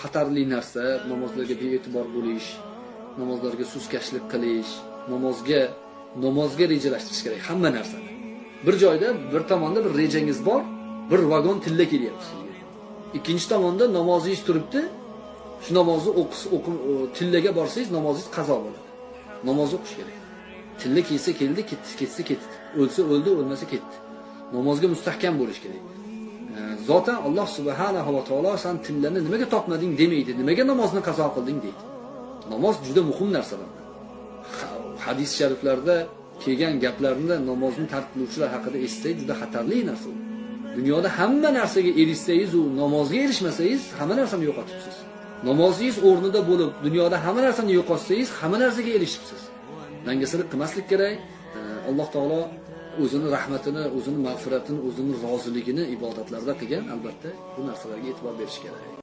xatarli narsa namozlarga bee'tibor bo'lish namozlarga suskashlik qilish namozga namozga rejalashtirish kerak hamma narsani. Bir joyda bir tomonda bir rejangiz bor bir vagon tilla kelyapti sizga. İkkinchi tomonda namozingiz turibdi shu namozni o'qis o'qim tillaga borsangiz namozingiz qazo bo'ladi. Namoz o'qish kerak. Tilla kelsa keldi ketdi ketsa ketdi. O'lsa o'ldi o'lmasa ketdi. Namozga mustahkam bo'lish kerak zotan alloh subhanahu va taolo san tillani nimaga topmading demaydi nimaga namozni qazo qilding deydi. Namoz juda muhim narsalardan Ha- hadis shariflarda kelgan gaplarni namozni tark qiluvchilar haqida eshitsangiz juda xatarli narsa. U dunyoda hamma narsaga erishsangiz u namozga erishmasangiz hamma narsani yo'qotibsiz. Namozingiz o'rnida bo'lib dunyoda hamma narsani yo'qotsangiz hamma narsaga erishibsiz. Dangasalik qilmaslik kerak? E, alloh taolo o'zini rahmatini o'zini mag'firatini o'zini roziligini ibodatlarda qilgan albatta bu narsalarga e'tibor berish kerak.